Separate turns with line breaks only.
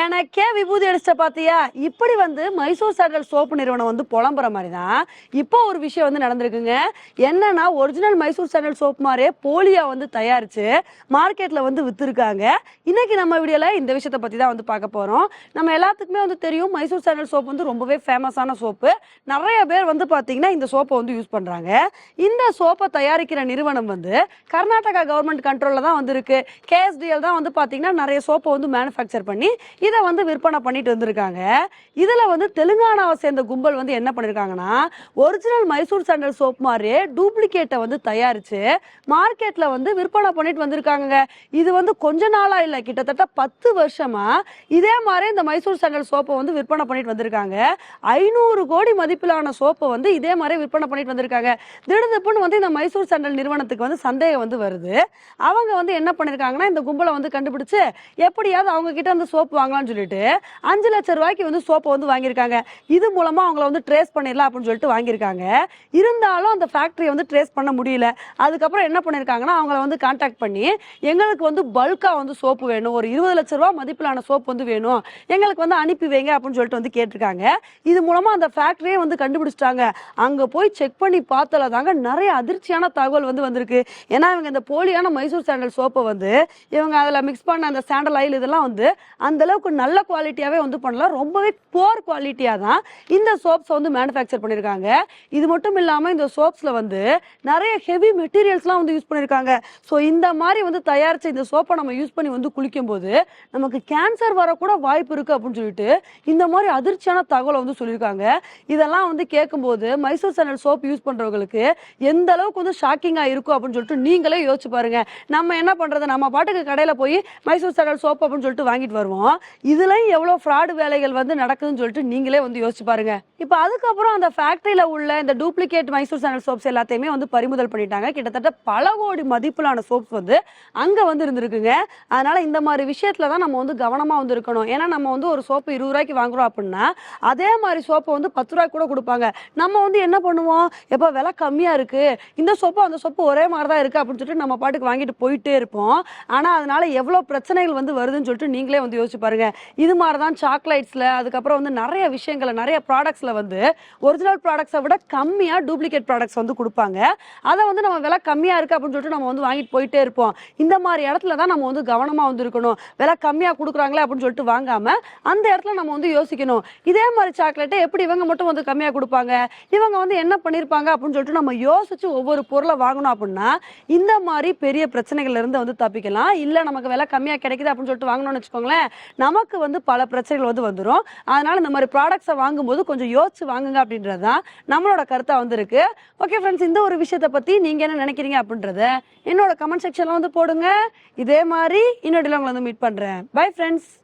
எனக்கே விபூதி அடிச்ச பாத்தியா? இப்படி வந்து மைசூர் சாண்டல் சோப்பு நிறுவனம் வந்து புலம்புற மாதிரி தான் இப்போ ஒரு விஷயம் வந்து நடந்திருக்குங்க. என்னன்னா ஒரிஜினல் மைசூர் சாண்டல் சோப் மாதிரியே போலியா வந்து தயாரிச்சு மார்க்கெட்ல வந்து வித்துருக்காங்க. இன்னைக்கு நம்ம வீடியோல இந்த விஷயத்த பத்தி தான் வந்து பார்க்க போறோம். நம்ம எல்லாத்துக்குமே வந்து தெரியும் மைசூர் சாண்டல் சோப் வந்து ரொம்பவே ஃபேமஸான சோப்பு. நிறைய பேர் வந்து பாத்தீங்கன்னா இந்த சோப்பை வந்து யூஸ் பண்றாங்க. இந்த சோப்பை தயாரிக்கிற நிறுவனம் வந்து கர்நாடகா கவர்மெண்ட் கண்ட்ரோல்ல தான் வந்து இருக்கு. கேஎஸ்டிஎல் தான் வந்து பாத்தீங்கன்னா நிறைய சோப்பை வந்து மேனுஃபேக்சர் பண்ணி இதை வந்து விற்பனை பண்ணிட்டு வந்திருக்காங்க. இதில் வந்து தெலுங்கானாவை சேர்ந்த கும்பல் வந்து என்ன பண்ணியிருக்காங்கன்னா ஒரிஜினல் மைசூர் சாண்டல் சோப் மாதிரியே டூப்ளிகேட்டை வந்து தயாரித்து மார்க்கெட்டில் வந்து விற்பனை பண்ணிட்டு வந்திருக்காங்க இது வந்து கொஞ்ச நாளாக இல்லை கிட்டத்தட்ட பத்து வருஷமாக இதே மாதிரி இந்த மைசூர் சாண்டல் சோப்பை வந்து விற்பனை பண்ணிட்டு வந்திருக்காங்க. ஐநூறு கோடி மதிப்பிலான சோப்பை வந்து இதே மாதிரி விற்பனை பண்ணிட்டு வந்திருக்காங்க. திடுதிப்புன்னு வந்து இந்த மைசூர் சாண்டல் நிறுவனத்துக்கு வந்து சந்தேகம் வந்து வருது. அவங்க வந்து என்ன பண்ணியிருக்காங்கன்னா இந்த கும்பலை வந்து கண்டுபிடிச்சு எப்படியாவது அவங்க கிட்ட அந்த சோப்பு வாங்கலாம்னு சொல்லிட்டு அஞ்சு லட்சம் ரூபாய்க்கு வந்து சோப்பை வந்து வாங்கியிருக்காங்க. இது மூலமாக அவங்கள வந்து ட்ரேஸ் பண்ணிடலாம் அப்படின்னு சொல்லிட்டு வாங்கியிருக்காங்க. இருந்தாலும் அந்த ஃபேக்ட்ரியை வந்து ட்ரேஸ் பண்ண முடியல. அதுக்கப்புறம் என்ன பண்ணியிருக்காங்கன்னா அவங்கள வந்து கான்டாக்ட் பண்ணி எங்களுக்கு வந்து பல்காக வந்து சோப்பு வேணும். ஒரு இருபது லட்ச ரூபா மதிப்பிலான சோப்பு வந்து வேணும். எங்களுக்கு வந்து அனுப்பி வைங்க அப்படின்னு சொல்லிட்டு வந்து கேட்டிருக்காங்க. இது மூலமாக அந்த ஃபேக்ட்ரியே வந்து கண்டுபிடிச்சிட்டாங்க. அங்கே போய் செக் பண்ணி பார்த்தல தாங்க நிறைய அதிர்ச்சியான தகவல் வந்து வந்திருக்கு. ஏன்னா இவங்க இந்த போலியான மைசூர் சாண்டல் சோப்பை வந்து இவங்க அதில் மிக்ஸ் பண்ண அந்த சாண்டல் ஆயில் இதெல்லாம் வந்து அந்த அளவுக்கு நல்ல குவாலிட்டியாவே வந்து பண்ணலாம். ரொம்பவே போர் குவாலிட்டியா தான் இந்த சோப்ஸ் வந்து மேனுஃபேக்சர் பண்ணியிருக்காங்க இது மட்டும் இல்லாம இந்த சோப்ஸ்ல வந்து நிறைய ஹெவி மெட்டீரியல்ஸ்லாம் வந்து யூஸ் பண்ணியிருக்காங்க ஸோ இந்த மாதிரி வந்து தயாரிச்ச இந்த சோப்பை நம்ம யூஸ் பண்ணி வந்து குளிக்கும் போது நமக்கு கேன்சர் வரக்கூட வாய்ப்பு இருக்கு அப்படின்னு சொல்லிட்டு இந்த மாதிரி அதிர்ச்சியான தகவலை வந்து சொல்லியிருக்காங்க இதெல்லாம் வந்து கேட்கும்போது மைசூர் சேனல் சோப் யூஸ் பண்றவங்களுக்கு எந்த அளவுக்கு வந்து ஷாக்கிங்கா இருக்கும் அப்படின்னு சொல்லிட்டு நீங்களே யோசிச்சு பாருங்க. நம்ம என்ன பண்றது? நம்ம பாட்டுக்கு கடையில போய் மைசூர் சேனல் சோப் அப்படின்னு சொல்லிட்டு வாங்கிட்டு வருவோம். இதுலயும் எவ்வளவு ஃப்ராடு வேலைகள் வந்து நடக்குதுன்னு சொல்லிட்டு நீங்களே வந்து யோசிச்சு பாருங்க. இப்போ அதுக்கப்புறம் அந்த ஃபேக்டரியில உள்ள இந்த டூப்ளிகேட் மைசூர் சேனல் சோப்ஸ் எல்லாத்தையுமே வந்து பறிமுதல் பண்ணிட்டாங்க. கிட்டத்தட்ட பல கோடி மதிப்பிலான சோப்ஸ் வந்து அங்க வந்து இருந்திருக்குங்க. அதனால இந்த மாதிரி விஷயத்துல தான் நம்ம வந்து கவனமா வந்து இருக்கணும். ஏன்னா நம்ம வந்து ஒரு சோப்பு இருபது ரூபாய்க்கு வாங்குறோம் அப்படின்னா அதே மாதிரி சோப்பை வந்து பத்து ரூபாய்க்கு கூட கொடுப்பாங்க. நம்ம வந்து என்ன பண்ணுவோம்? எப்போ விலை கம்மியா இருக்கு? இந்த சோப்பு அந்த சோப்பு ஒரே மாதிரி தான் இருக்கு அப்படின்னு சொல்லிட்டு நம்ம பாட்டுக்கு வாங்கிட்டு போயிட்டே இருப்போம். ஆனா அதனால எவ்வளவு பிரச்சனைகள் வந்து வருதுன்னு சொல்லிட்டு நீங்களே வந்து யோசிச்சு பாருங்க. இது மாதிரி தான் சாக்லேட்ஸ்ல அதுக்கப்புறம் வந்து நிறைய விஷயங்களை நிறைய ப்ராடக்ட்ஸ்ல வந்து ஒரிஜினல் ப்ராடக்ட்ஸை விட கம்மியா டூப்ளிகேட் ப்ராடக்ட்ஸ் வந்து கொடுப்பாங்க. அதை வந்து நம்ம விலை கம்மியா இருக்கு அப்படின்னு சொல்லிட்டு நம்ம வந்து வாங்கிட்டு போயிட்டே இருப்போம். இந்த மாதிரி இடத்துல தான் நம்ம வந்து கவனமா வந்து இருக்கணும் விலை கம்மியா கொடுக்குறாங்களே அப்படின்னு சொல்லிட்டு வாங்காம அந்த இடத்துல நம்ம வந்து யோசிக்கணும். இதே மாதிரி சாக்லேட்டை எப்படி இவங்க மட்டும் வந்து கம்மியா கொடுப்பாங்க? இவங்க வந்து என்ன பண்ணிருப்பாங்க அப்படின்னு சொல்லிட்டு நம்ம யோசிச்சு ஒவ்வொரு பொருளை வாங்கணும் அப்படின்னா இந்த மாதிரி பெரிய பிரச்சனைகள்ல இருந்து வந்து தப்பிக்கலாம். இல்ல நமக்கு விலை கம்மியா கிடைக்குது அப்படின்னு சொல்லிட்டு வாங்கணும்னு வச்சுக்கோங்களேன். நமக்கு வந்து பல பிரச்சனைகள் வந்து வந்துடும் அதனால இந்த மாதிரி ப்ராடக்ட்ஸை வாங்கும்போது கொஞ்சம் யோசிச்சு வாங்குங்க அப்படின்றது தான் நம்மளோட கருத்தாக வந்துருக்கு ஓகே ஃப்ரெண்ட்ஸ் இந்த ஒரு விஷயத்தை பற்றி நீங்கள் என்ன நினைக்கிறீங்க அப்படின்றத என்னோட கமெண்ட் செக்ஷனில் வந்து போடுங்க. இதே மாதிரி இன்னொரு உங்களை வந்து மீட் பண்ணுறேன் பை ஃப்ரெண்ட்ஸ்